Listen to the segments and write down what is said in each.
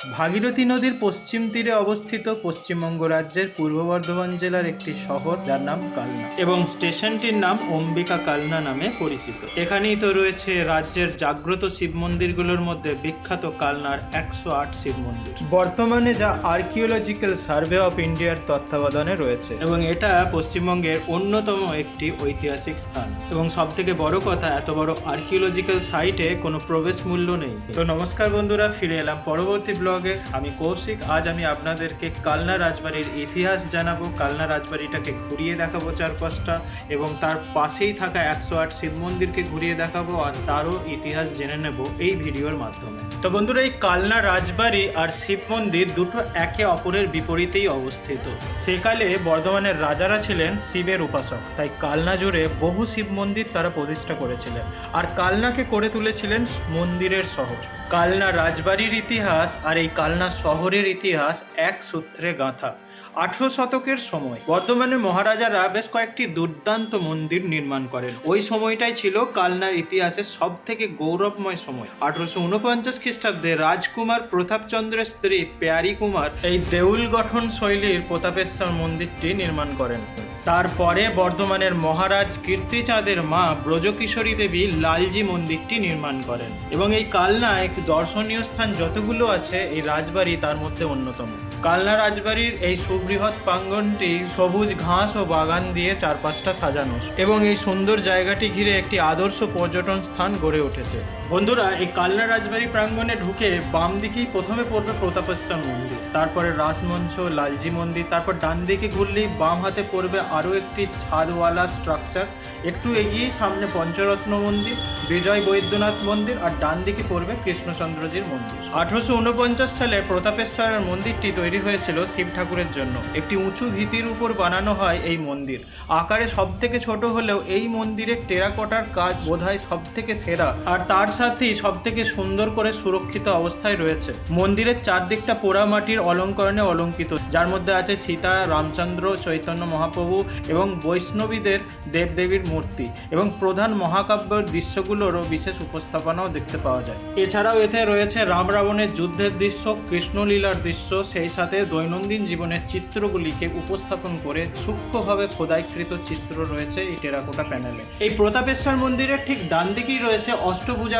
ভাগীরথী নদীর পশ্চিম তীরে অবস্থিত পশ্চিমবঙ্গ রাজ্যের পূর্ব বর্ধমান জেলার একটি শহর, যার নাম কালনা এবং স্টেশনটির নাম অম্বিকা কালনা নামে পরিচিত। এখানেই তো রয়েছে রাজ্যের জাগ্রত শিব মন্দিরগুলোর মধ্যে বিখ্যাত কালনার একশো আট শিব মন্দির। বর্তমানে যা আর্কিওলজিক্যাল সার্ভে অফ ইন্ডিয়ার তত্ত্বাবধানে রয়েছে এবং এটা পশ্চিমবঙ্গের অন্যতম একটি ঐতিহাসিক স্থান। এবং সব থেকে বড় কথা, এত বড় আর্কিওলজিক্যাল সাইটে কোনো প্রবেশ মূল্য নেই। তো নমস্কার বন্ধুরা, ফিরে এলাম পরবর্তী ব্লগে আমি কৌশিক, আজ আমি আপনাদেরকে কালনা রাজবাড়ির ইতিহাস জানাব। কালনা রাজবাড়িটাকে ঘুরিয়ে দেখাবো চারপাশটা এবং তার পাশেই থাকা একশো আট শিব মন্দিরকে ঘুরিয়ে দেখাবো আর তারও ইতিহাস জেনে নেব এই ভিডিওর মাধ্যমে। তো বন্ধুরা, এই কালনা রাজবাড়ি আর শিব মন্দির দুটো একে অপরের বিপরীতেই অবস্থিত। সেকালে বর্ধমানের রাজারা ছিলেন শিবের উপাসক, তাই কালনা জুড়ে বহু শিব মন্দির তারা প্রতিষ্ঠা করেছিলেন আর কালনাকে করে তুলেছিলেন মন্দিরের শহর। কালনা রাজবাড়ির ইতিহাস আর এই কালনা শহরের ইতিহাস এক সূত্রে গাঁথা। আঠেরো শতকের সময় বর্তমানে মহারাজারা বেশ কয়েকটি দুর্দান্ত মন্দির নির্মাণ করেন। ওই সময়টাই ছিল কালনার ইতিহাসের সব থেকে গৌরবময় সময়। আঠারোশো উনপঞ্চাশ খ্রিস্টাব্দে রাজকুমার প্রতাপচন্দ্রের স্ত্রী পেয়ারি কুমার এই দেউল গঠন শৈলীর প্রতাপেশ্বর মন্দিরটি নির্মাণ করেন। তারপরে বর্ধমানের মহারাজ কীর্তিচাঁদের মা ব্রজকিশোরী দেবী লালজি মন্দিরটি নির্মাণ করেন। এবং এই কালনায় দর্শনীয় স্থান যতগুলো আছে, এই রাজবাড়ি তার মধ্যে অন্যতম। কালনা রাজবাড়ির এই সুবৃহৎ প্রাঙ্গনটি সবুজ ঘাস ও বাগান দিয়ে চারপাশটা সাজানো। এবং এই সুন্দর জায়গাটি ঘিরে একটি আদর্শ পর্যটন স্থান গড়ে উঠেছে। বন্ধুরা, এই কালনা রাজবাড়ি প্রাঙ্গণে ঢুকে বাম দিকেই প্রথমে পড়বে প্রতাপেশ্বর মন্দির। তারপরে রাসমঞ্চ লালজি মন্দির, তারপর ডান দিকে ঘুরলেই বাম হাতে পড়বে আরও একটি ছাদওয়ালা স্ট্রাকচার একটু এগিয়ে সামনে পঞ্চরত্ন মন্দির, বিজয় বৈদ্যনাথ মন্দির আর ডান দিকে পড়বে কৃষ্ণচন্দ্রজির মন্দির। আঠারোশো উনপঞ্চাশ সালে প্রতাপেশ্বরের মন্দিরটি তৈরি হয়েছিল শিব ঠাকুরের জন্য। একটি উঁচু ভিতির উপর বানানো হয় এই মন্দির। আকারে সব থেকে ছোট হলেও এই মন্দিরের টেরাকোটার কাজ বোধহয় সব থেকে সেরা। আর তার সাথেই সব থেকে সুন্দর করে সুরক্ষিত অবস্থায় রয়েছে। মন্দিরের চারদিকটা পোড়া মাটির অলঙ্করণে অলঙ্কিত, যার মধ্যে আছে সীতা, রামচন্দ্র, চৈতন্য মহাপ্রভু এবং বৈষ্ণবীদের দেবদেবীর মূর্তি এবং প্রধান মহাকাব্যের দৃশ্যগুলোরও বিশেষ উপস্থাপনাও দেখতে পাওয়া যায়। এছাড়াও এতে রয়েছে রাম রাবণের যুদ্ধের দৃশ্য কৃষ্ণলীলার দৃশ্য, সেই সাথে দৈনন্দিন জীবনের চিত্রগুলিকে উপস্থাপন করে সূক্ষ্মভাবে খোদাইকৃত চিত্র রয়েছে এই টেরাকোটা প্যানেলে। এই প্রতাপেশ্বর মন্দিরের ঠিক ডান দিকেই রয়েছে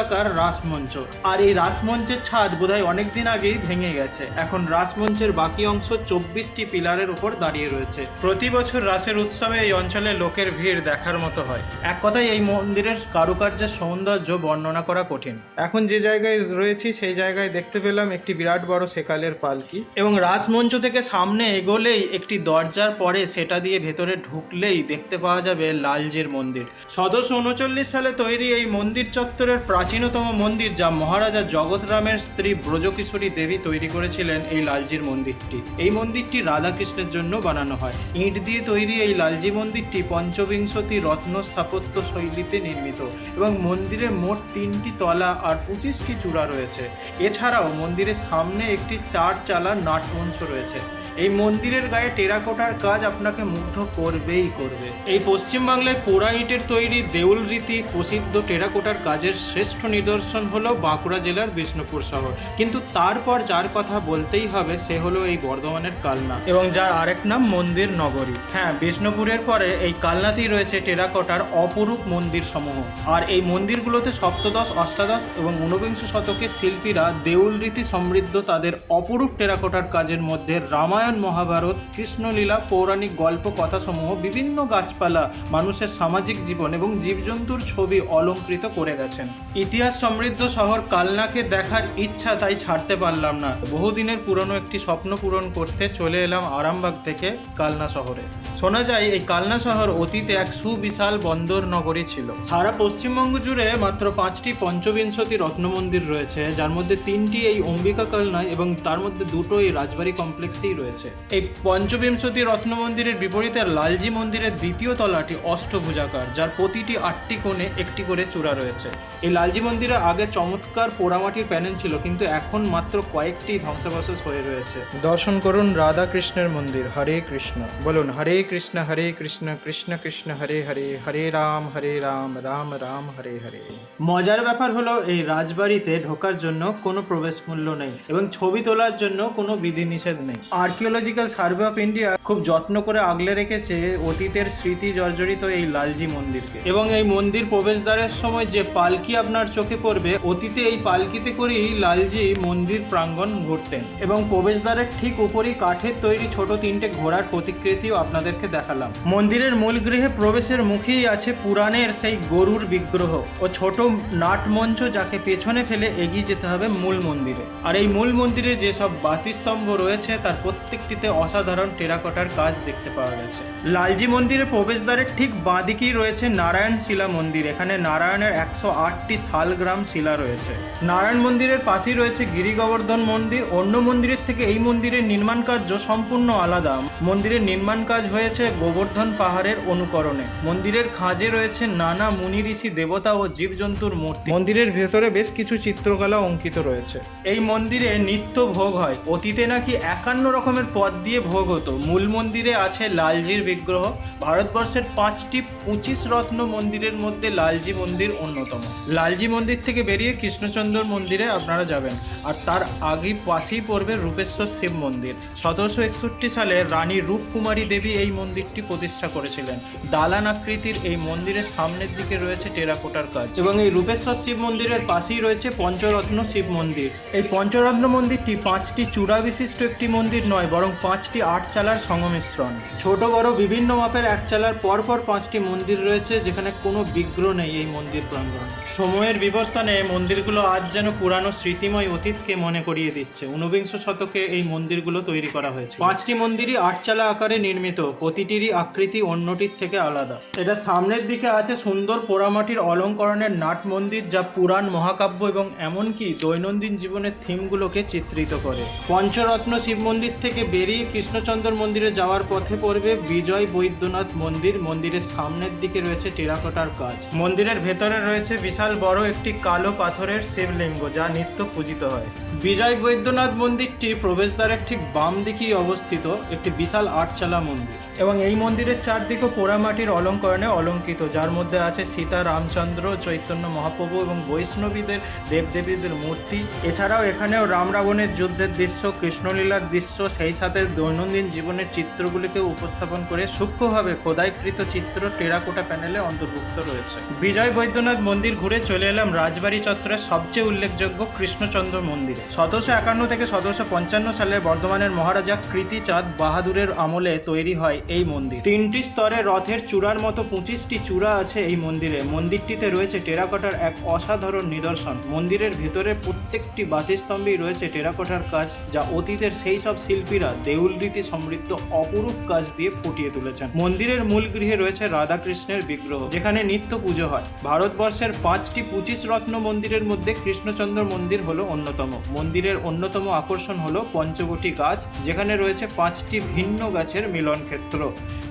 অষ্টভুজাকার রাসমঞ্চ। আর এই রাসমঞ্চের ছাদ বোধহয় অনেকদিন আগেই ভেঙে গেছে। এখন রাসমঞ্চের বাকি অংশ চব্বিশটি পিলারের উপর দাঁড়িয়ে রয়েছে। প্রতি বছর রাসের উৎসবে এই অঞ্চলে লোকের ভিড় দেখার মতো হয়। এক কথায় এই মন্দিরের কারুকার্যের সৌন্দর্য বর্ণনা করা কঠিন। এখন যে জায়গায় রয়েছি, সেই জায়গায় দেখতে পেলাম একটি বিরাট বড় সেকালের পালকি। এবং রাসমঞ্চ থেকে সামনে এগোলেই একটি দরজার পরে সেটা দিয়ে ভেতরে ঢুকলেই দেখতে পাওয়া যাবে লালজির মন্দির। সতেরোশো উনচল্লিশ সালে তৈরি এই মন্দির চত্বরের প্রাচীনতম মন্দির যা মহারাজা জগৎরামের স্ত্রী ব্রজকিশোরী দেবী তৈরি করেছিলেন এই লালজির মন্দিরটি। এই মন্দিরটি রাধাকৃষ্ণের জন্য বানানো হয়। ইট দিয়ে তৈরি এই লালজি মন্দিরটি পঞ্চবিংশতি রত্ন স্থাপত্য শৈলীতে নির্মিত এবং মন্দিরে মোট তিনটি তলা আর পঁচিশটি চূড়া রয়েছে। এছাড়াও মন্দিরের সামনে একটি চার চালা নাটমঞ্চ রয়েছে। এই মন্দিরের গায়ে টেরাকোটার কাজ আপনাকে মুগ্ধ করবেই করবে। এই পশ্চিমবাংলায় পোড়া ইটের তৈরি দেউল রীতি প্রসিদ্ধ টেরাকোটার কাজের শ্রেষ্ঠ নিদর্শন হলো বাঁকুড়া জেলার বিষ্ণুপুর শহর। কিন্তু তারপর যার কথা বলতেই হবে সে হলো এই বর্ধমানের কালনা। এবং যার আরেক নাম মন্দির নগরী। হ্যাঁ বিষ্ণুপুরের পরে এই কালনাতেই রয়েছে টেরাকোটার অপরূপ মন্দির সমূহ। আর এই মন্দিরগুলোতে সপ্তদশ অষ্টাদশ এবং ঊনবিংশ শতকের শিল্পীরা দেউল রীতি সমৃদ্ধ তাদের অপরূপ টেরাকোটার কাজের মধ্যে রামায়ণ মহাভারত, কৃষ্ণলীলা, পৌরাণিক গল্প, কথাসমূহ, বিভিন্ন গাছপালা, মানুষের সামাজিক জীবন এবং জীবজন্তুর ছবি অলঙ্কৃত করে গেছেন। ইতিহাস সমৃদ্ধ শহর কালনাকে দেখার ইচ্ছা তাই ছাড়তে পারলাম না। বহুদিনের পুরনো একটি স্বপ্ন পূরণ করতে চলে এলাম আরামবাগ থেকে কালনা শহরে। শোনা যায়, এই কালনা শহর অতীতে এক সুবিশাল বন্দর নগরী ছিল। সারা পশ্চিমবঙ্গ জুড়ে মাত্র পাঁচটি পঞ্চবিংশতি রত্ন মন্দির রয়েছে, যার মধ্যে তিনটি এই অম্বিকা কালনায় এবং তার মধ্যে দুটো এই রাজবাড়ি কমপ্লেক্সেই রয়েছে। এই পঞ্চবিংশতি রত্ন মন্দিরের বিপরীতে লালজি মন্দিরের দ্বিতীয় তলাটি অষ্টভুজাকার, যার প্রতিটি আটটি কোণে একটি করে চূড়া রয়েছে। এই লালজি মন্দিরে আগে চমৎকার পোড়ামাটির প্যানেল ছিল, কিন্তু এখন মাত্র কয়েকটি ধ্বংসাবশেষ হয়ে রয়েছে। দর্শন করুন রাধা কৃষ্ণের মন্দির, হরে কৃষ্ণ। বলুন, হরে কৃষ্ণ হরে কৃষ্ণ কৃষ্ণ কৃষ্ণ, হরে হরে হরে রাম হরে রাম রাম রাম, হরে হরে। মজার ব্যাপার হলো, এই রাজবাড়িতে ঢোকার জন্য কোনো প্রবেশ মূল্য নেই এবং ছবি তোলার জন্য কোনো বিধিনিষেধ নেই। আর্কিওলজিক্যাল সার্ভে অফ ইন্ডিয়া খুব যত্ন করে আগলে রেখেছে অতীতের স্মৃতি জর্জরিত এই লালজি মন্দিরকে। এবং এই মন্দির প্রবেশদ্বারের সময় যে পালকি আপনার চোখে পড়বে, অতীতে এই পালকিতে করেই লালজি মন্দির প্রাঙ্গণ ঘুরতেন। এবং প্রবেশদ্বারের ঠিক উপরই কাঠের তৈরি ছোট তিনটে ঘোড়ার প্রতিকৃতিও আপনাদেরকে দেখালাম। মন্দিরের মূল গৃহে প্রবেশের মুখেই আছে পুরাণের সেই গরুর বিগ্রহ ও ছোট নাট মঞ্চ যাকে পেছনে ফেলে এগিয়ে যেতে হবে মূল মন্দিরে। আর এই মূল মন্দিরে যেসব বাতিস্তম্ভ রয়েছে, তার প্রত্যেকটিতে অসাধারণ টেরাকোটার কাজ দেখতে পাওয়া গেছে। লালজি মন্দিরের প্রবেশদ্বারের ঠিক বাঁদিকেই রয়েছে নারায়ণ শিলা মন্দির। এখানে নারায়ণের একশো আটটি শালগ্রাম শিলা রয়েছে। নারায়ণ মন্দিরের পাশেই রয়েছে গিরি গোবর্ধন মন্দির। অন্য মন্দিরের থেকে এই মন্দিরের নির্মাণ কার্য সম্পূর্ণ আলাদা। মন্দিরের নির্মাণ কাজ হয়েছে গোবর্ধন পাহাড়ের অনুকরণে। মন্দিরের খাঁজে রয়েছে নানা মুনি ঋষি দেবতা ও জীবজন্তুর মূর্তি। মন্দিরের ভেতরে বেশ কিছু চিত্রকলা অঙ্কিত রয়েছে। এই মন্দিরে নিত্য ভোগ হয়। অতীতে নাকি একান্ন রকমের পদ দিয়ে ভোগ হতো। মূল মন্দিরে আছে লালজির বিগ্রহ। ভারতবর্ষের পাঁচটি পঁচিশ রত্ন মন্দিরের মধ্যে লালজি মন্দির অন্যতম। লালজি মন্দির থেকে বেরিয়ে কৃষ্ণচন্দ্র মন্দিরে আপনারা যাবেন। আর তার আগে পাশেই পড়বে রূপেশ্বর শিব মন্দির। সতেরোশো একষট্টি সালে রানী রূপকুমারী দেবী এই মন্দিরটি প্রতিষ্ঠা করেছিলেন। দালান আকৃতির এই মন্দিরের সামনের দিকে রয়েছে টেরাকোটার কাজ। এবং এই রূপেশ্বর শিব মন্দিরের পাশেই রয়েছে পঞ্চরত্ন শিব মন্দির। এই পঞ্চরত্ন মন্দিরটি পাঁচটি চূড়া বিশিষ্ট একটি মন্দির নয়, বরং পাঁচটি আট চালার সংমিশ্রণ। ছোট, বড়, বিভিন্ন মাপের এক চালার পরপর পাঁচটি মন্দির রয়েছে, যেখানে কোনো বিগ্রহ নেই এই মন্দির প্রাঙ্গণ। সময়ের বিবর্তনে মন্দিরগুলো আজ যেন পুরানো স্মৃতিময় অতীতকে মনে করিয়ে দিচ্ছে। ঊনবিংশ শতকে এই মন্দিরগুলো তৈরি করা হয়েছে পাঁচটি মন্দিরই আটচালা আকারে নির্মিত। প্রতিটিরই আকৃতি অন্যটির থেকে আলাদা। এটা সামনের দিকে আছে সুন্দর পোড়ামাটির অলঙ্করণের নাট মন্দির যা পুরাণ, মহাকাব্য এবং এমনকি দৈনন্দিন জীবনের থিমগুলোকে চিত্রিত করে। পঞ্চরত্ন শিব মন্দির থেকে বেরিয়ে কৃষ্ণচন্দ্র মন্দিরে যাওয়ার পথে পড়বে বিজয় বৈদ্যনাথ মন্দির। মন্দিরের সামনের দিকে রয়েছে টেরাকোটার কাজ। মন্দিরের ভেতরে রয়েছে বিশাল বড় একটি কালো পাথরের শিবলিঙ্গ যা নিত্য পূজিত হয়। বিজয় বৈদ্যনাথ মন্দিরটি প্রবেশদ্বারের ঠিক বাম দিকেই অবস্থিত একটি বিশাল আটচালা মন্দির। এবং এই মন্দিরের চারদিকে পোড়ামাটির অলঙ্করণে অলঙ্কিত, যার মধ্যে আছে সীতা, রামচন্দ্র, চৈতন্য মহাপ্রভু এবং বৈষ্ণবীদের, দেবদেবীদের মূর্তি। এছাড়াও এখানেও রাম রাবণের যুদ্ধের দৃশ্য, কৃষ্ণলীলার দৃশ্য, সেই সাথে দৈনন্দিন জীবনের চিত্রগুলিকে উপস্থাপন করে সূক্ষ্মভাবে খোদাইকৃত চিত্র টেরাকোটা প্যানেলে অন্তর্ভুক্ত রয়েছে। বিজয় বৈদ্যনাথ মন্দির ঘুরে চলে এলাম রাজবাড়ি চত্বরের সবচেয়ে উল্লেখযোগ্য কৃষ্ণচন্দ্র মন্দিরে। সতেরোশো একান্ন থেকে সতেরোশো পঞ্চান্ন সালে বর্ধমানের মহারাজা কৃতিচাঁদ বাহাদুরের আমলে তৈরি হয় এই মন্দির। তিনটি স্তরে রথের চূড়ার মতো পঁচিশটি চূড়া আছে এই মন্দিরে। মন্দিরটিতে রয়েছে টেরাকোটার এক অসাধারণ নিদর্শন। মন্দিরের ভেতরে প্রত্যেকটি বাতিস্তম্ভেই রয়েছে টেরাকোটার কাজ, যা অতীতের সেই সব শিল্পীরা দেউল রীতি সমৃদ্ধ অপরূপ কাজ দিয়ে ফুটিয়ে তুলেছেন। মন্দিরের মূল গৃহে রয়েছে রাধাকৃষ্ণের বিগ্রহ, যেখানে নিত্য পুজো হয়। ভারতবর্ষের পাঁচটি পঁচিশ রত্ন মন্দিরের মধ্যে কৃষ্ণচন্দ্র মন্দির হলো অন্যতম। মন্দিরের অন্যতম আকর্ষণ হলো পঞ্চবটি গাছ, যেখানে রয়েছে পাঁচটি ভিন্ন গাছের মিলন ক্ষেত্র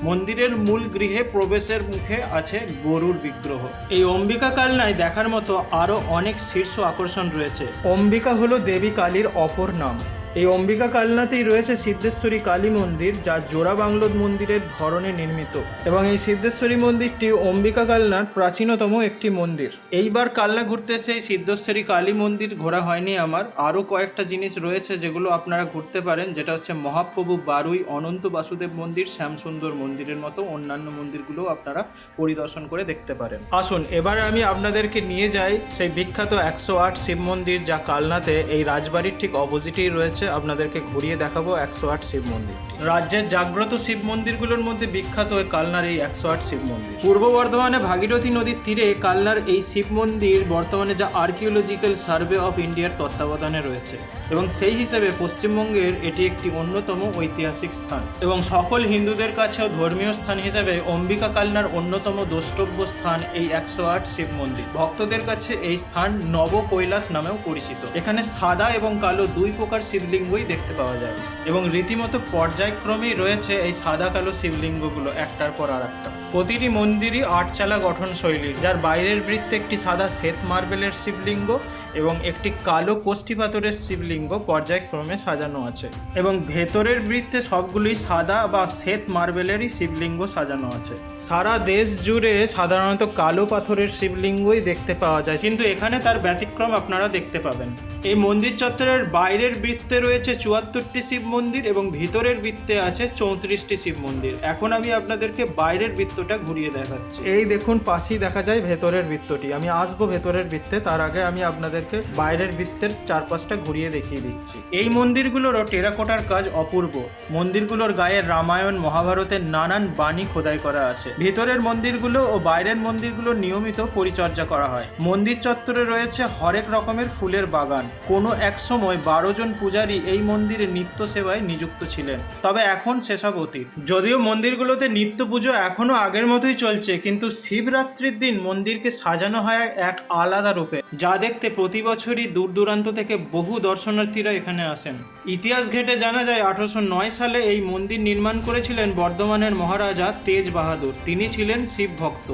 মন্দিরের মূল গৃহে প্রবেশের মুখে আছে গরুর বিগ্রহ। এই অম্বিকা কালনায় দেখার মতো আরও অনেক শীর্ষ আকর্ষণ রয়েছে। অম্বিকা হলো দেবী কালীর অপর নাম। এই অম্বিকা কালনাতেই রয়েছে সিদ্ধেশ্বরী কালী মন্দির, যা জোড়া বাংলোর মন্দিরের ধরনে নির্মিত। এবং এই সিদ্ধেশ্বরী মন্দিরটি অম্বিকা কালনার প্রাচীনতম একটি মন্দির। এইবার কালনা ঘুরতে এসে এই সিদ্ধেশ্বরী কালী মন্দির ঘোরা হয়নি আমার। আরও কয়েকটা জিনিস রয়েছে যেগুলো আপনারা ঘুরতে পারেন, যেটা হচ্ছে মহাপ্রভু বারুই, অনন্ত বাসুদেব মন্দির, শ্যামসুন্দর মন্দিরের মতো অন্যান্য মন্দিরগুলো আপনারা পরিদর্শন করে দেখতে পারেন। আসুন, এবার আমি আপনাদেরকে নিয়ে যাই সেই বিখ্যাত একশো আট শিব মন্দির, যা কালনাতে এই রাজবাড়ির ঠিক অপোজিটেই রয়েছে। আপনাদেরকে ঘুরিয়ে দেখাবো একশো আট শিব মন্দিরটি। রাজ্যের জাগ্রত শিব মন্দিরগুলোর মধ্যে বিখ্যাত ওই কালনার এই একশো আট শিব মন্দির। পূর্ব বর্ধমানে ভাগীরথী নদীর তীরে কালনার এই শিব মন্দির বর্তমানে যা আর্কিওলজিক্যাল সার্ভে অফ ইন্ডিয়ার তত্ত্বাবধানে রয়েছে এবং সেই হিসেবে পশ্চিমবঙ্গের এটি একটি অন্যতম ঐতিহাসিক স্থান। এবং সকল হিন্দুদের কাছেও ধর্মীয় স্থান হিসেবে অম্বিকা কালনার অন্যতম দ্রষ্টব্য স্থান এই একশো আট শিব মন্দির। ভক্তদের কাছে এই স্থান নব কৈলাস নামেও পরিচিত। এখানে সাদা এবং কালো দুই প্রকার শিবলিঙ্গই দেখতে পাওয়া যায়। এবং রীতিমতো পর্যায়ক্রমেই রয়েছে এই সাদা কালো শিবলিঙ্গগুলো একটার পর আর একটা প্রতিটি মন্দিরই আটচালা গঠন শৈলীর যার বাইরের বৃত্তে একটি সাদা শ্বেত মার্বেলের শিবলিঙ্গ এবং একটি কালো কোষ্ঠী পাথরের শিবলিঙ্গ পর্যায়ক্রমে সাজানো আছে। এবং ভেতরের বৃত্তে সবগুলি সাদা বা শ্বেত মার্বেলেরই শিবলিঙ্গ সাজানো আছে। সারা দেশ জুড়ে সাধারণত কালো পাথরের শিবলিঙ্গই দেখতে পাওয়া যায়। কিন্তু এখানে তার ব্যতিক্রম আপনারা দেখতে পাবেন। এই মন্দির চত্বরের বাইরের বৃত্তে রয়েছে চুয়াত্তরটি শিব মন্দির এবং ভিতরের বৃত্তে আছে চৌত্রিশটি শিব মন্দির। এখন আমি আপনাদেরকে বাইরের বৃত্তটা ঘুরিয়ে দেখাচ্ছি। এই দেখুন, পাশেই দেখা যায় ভেতরের বৃত্তটি। আমি আসব ভেতরের বৃত্তে। তার আগে আমি আপনাদেরকে বাইরের বৃত্তের চারপাশটা ঘুরিয়ে দেখিয়ে দিচ্ছি। এই মন্দিরগুলোরও টেরাকোটার কাজ অপূর্ব। মন্দিরগুলোর গায়ে রামায়ণ, মহাভারতের নানান বাণী খোদাই করা আছে। ভিতরের মন্দিরগুলো ও বাইরের মন্দিরগুলো নিয়মিত পরিচর্যা করা হয়। মন্দির চত্বরে রয়েছে হরেক রকমের ফুলের বাগান। কোনো এক সময় বারো জন পূজারী এই মন্দিরে নিত্য সেবায় নিযুক্ত ছিলেন। তবে এখন সেসব অতীত। যদিও মন্দিরগুলোতে নিত্য পুজো এখনও আগের মতোই চলছে, কিন্তু শিবরাত্রির দিন মন্দিরকে সাজানো হয় এক আলাদা রূপে। যা দেখতে প্রতি বছরই দূর দূরান্ত থেকে বহু দর্শনার্থীরা এখানে আসেন। ইতিহাস ঘেটে জানা যায়, আঠারোশো নয় সালে এই মন্দির নির্মাণ করেছিলেন বর্ধমানের মহারাজা তেজ বাহাদুর। তিনি ছিলেন শিব ভক্ত।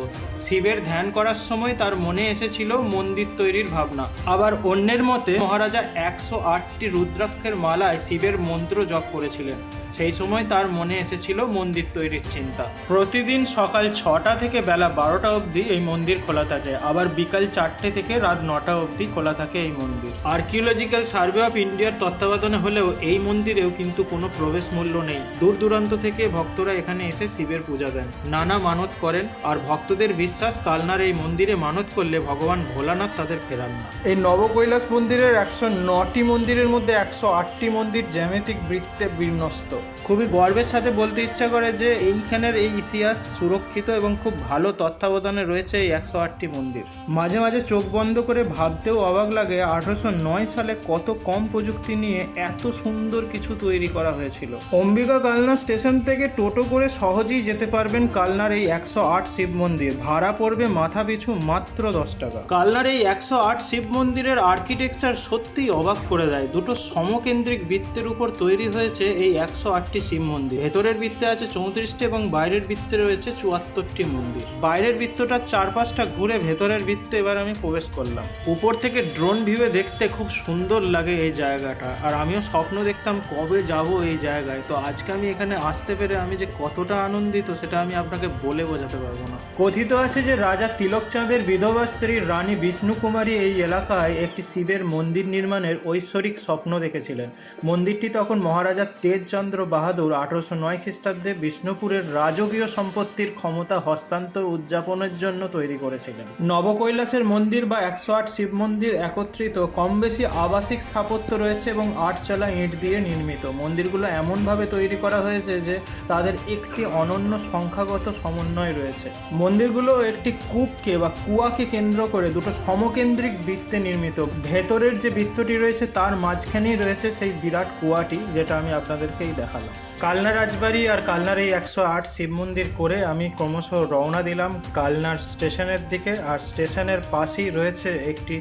শিবের ধ্যান করার সময় তার মনে এসেছিল মন্দির তৈরির ভাবনা। আবার অন্যের মতে, মহারাজা একশো আটটি রুদ্রাক্ষের মালায় শিবের মন্ত্র জপ করেছিলেন। সেই সময় তার মনে এসেছিল মন্দির তৈরির চিন্তা। প্রতিদিন সকাল ছটা থেকে বেলা বারোটা অবধি এই মন্দির খোলা থাকে। আবার বিকাল চারটে থেকে রাত নটা অবধি খোলা থাকে এই মন্দির। আর্কিওলজিক্যাল সার্ভে অফ ইন্ডিয়ার তত্ত্বাবধানে হলেও এই মন্দিরেও কিন্তু কোনো প্রবেশ মূল্য নেই। দূর দূরান্ত থেকে ভক্তরা এখানে এসে শিবের পূজা দেন। নানা মানত করেন আর ভক্তদের বিশ্বাস কালনার এই মন্দিরে মানত করলে ভগবান ভোলানাথ তাদের ফেরান না। এই নবকৈলাস মন্দিরের একশো নটি মন্দিরের মধ্যে একশো আটটি মন্দির জ্যামিতিক বৃত্তে বিন্যস্ত। খুবই গর্বের সাথে বলতে ইচ্ছা করে যে এইখানের এই ইতিহাস সুরক্ষিত এবং খুব ভালো তত্ত্বাবধানে রয়েছে এই একশো আটটি মন্দির। মাঝে মাঝে চোখ বন্ধ করে ভাবতেও অবাক লাগে আঠারোশো নয় সালে কত কম প্রযুক্তি নিয়ে এত সুন্দর কিছু তৈরি করা হয়েছিল। অম্বিকা কালনা স্টেশন থেকে টোটো করে সহজেই যেতে পারবেন কালনার এই একশো আট শিব মন্দির। ভাড়া পড়বে মাথা পিছু মাত্র দশ টাকা। কালনার এই একশো আট শিব মন্দিরের আর্কিটেকচার সত্যিই অবাক করে দেয়। দুটো সমকেন্দ্রিক বৃত্তের উপর তৈরি হয়েছে এই একশো আটটি শিব মন্দির। ভেতরের বৃত্তে আছে চৌত্রিশটি এবং বাইরের বৃত্তে রয়েছে চুয়াত্তরটি মন্দির। বাইরের বৃত্তটার চারপাশটা ঘুরে ভেতরের বৃত্তে এবার আমি প্রবেশ করলাম। উপর থেকে ড্রোন ভিউয়ে দেখতে খুব সুন্দর লাগে এই জায়গাটা। আর আমিও স্বপ্ন দেখতাম কবে যাব এই জায়গায়। তো আজকে আমি এখানে আসতে পেরে আমি যে কতটা আনন্দিত, সেটা আমি আপনাকে বলে বোঝাতে পারব না। কথিত আছে যে রাজা তিলকচাঁদের বিধবা স্ত্রী রানী বিষ্ণুকুমারী এই এলাকায় একটি শিবের মন্দির নির্মাণের ঐশ্বরিক স্বপ্ন দেখেছিলেন। মন্দিরটি তখন মহারাজা তেজচন্দ্র বাহাদুর আঠারোশো নয় খ্রিস্টাব্দে বিষ্ণুপুরের রাজকীয় সম্পত্তির ক্ষমতা হস্তান্তর উদযাপনের জন্য তৈরি করেছিলেন। নবকৈলাসের মন্দির বা একশো আট শিব মন্দির একত্রিত কম বেশি আবাসিক স্থাপত্য রয়েছে এবং আটচালা ইট দিয়ে নির্মিত। মন্দিরগুলো এমনভাবে তৈরি করা হয়েছে যে তাদের একটি অনন্য সংখ্যাগত সমন্বয় রয়েছে। মন্দিরগুলো একটি কূপকে বা কুয়াকে কেন্দ্র করে দুটো সমকেন্দ্রিক বৃত্তে নির্মিত। ভেতরের যে বৃত্তটি রয়েছে তার মাঝখানেই রয়েছে সেই বিরাট কুয়াটি, যেটা আমি আপনাদেরকেই দেখালাম কালনা রাজবাড়ি আর কালনার এই একশো আট শিব মন্দির করে আমি ক্রমশ রওনা দিলাম কালনার স্টেশনের দিকে। আর স্টেশনের পাশেই রয়েছে একটি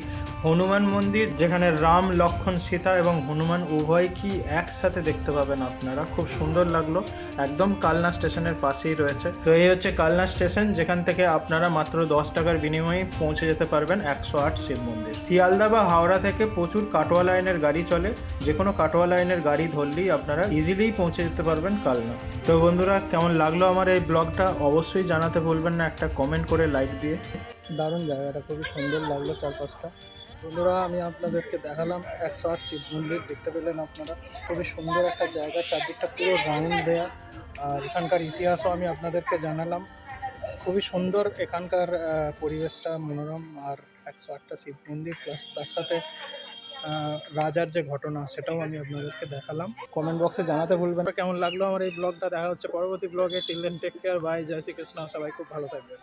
হনুমান মন্দির, যেখানে রাম, লক্ষণ, সীতা এবং হনুমান উভয় কি একসাথে দেখতে পাবেন আপনারা। খুব সুন্দর লাগল। একদম কালনা স্টেশনের পাশেই রয়েছে। তো এই হচ্ছে কালনা স্টেশন, যেখান থেকে আপনারা মাত্র দশ টাকার বিনিময়ে পৌঁছে যেতে পারবেন একশো আট শিব মন্দির। শিয়ালদা বা হাওড়া থেকে প্রচুর কাটোয়া লাইনের গাড়ি চলে। যে কোনো কাটোয়া লাইনের গাড়ি ধরলেই আপনারা ইজিলিই পৌঁছে যেতে পারবেন। কালনা তো বন্ধুরা, কেমন লাগল আমার এই ব্লগটা? অবশ্যই জানাতে ভুলবেন না, একটা কমেন্ট করে লাইক দিয়ে। দারুণ জায়গাটা, খুবই সুন্দর লাগল চারপাশটা। বন্ধুরা, আমি আপনাদেরকে দেখালাম একশো আট শিব মন্দির, দেখতে পেলেন আপনারা। খুবই সুন্দর একটা জায়গা, চারদিকটা পুরো রাউন্ড দেয়া। আর এখানকার ইতিহাসও আমি আপনাদেরকে জানালাম। খুবই সুন্দর এখানকার পরিবেশটা, মনোরম। আর একশো আটটা শিব মন্দির প্লাস তার সাথে রাজার যে ঘটনা সেটাও আমি আপনাদেরকে দেখালাম। কমেন্ট বক্সে জানাতে ভুলবেন কেমন লাগল আমার এই ব্লগটা দেখা হচ্ছে পরবর্তী ব্লগে till then take care bye জয় শ্রীকৃষ্ণ। সবাই খুব ভালো থাকবেন।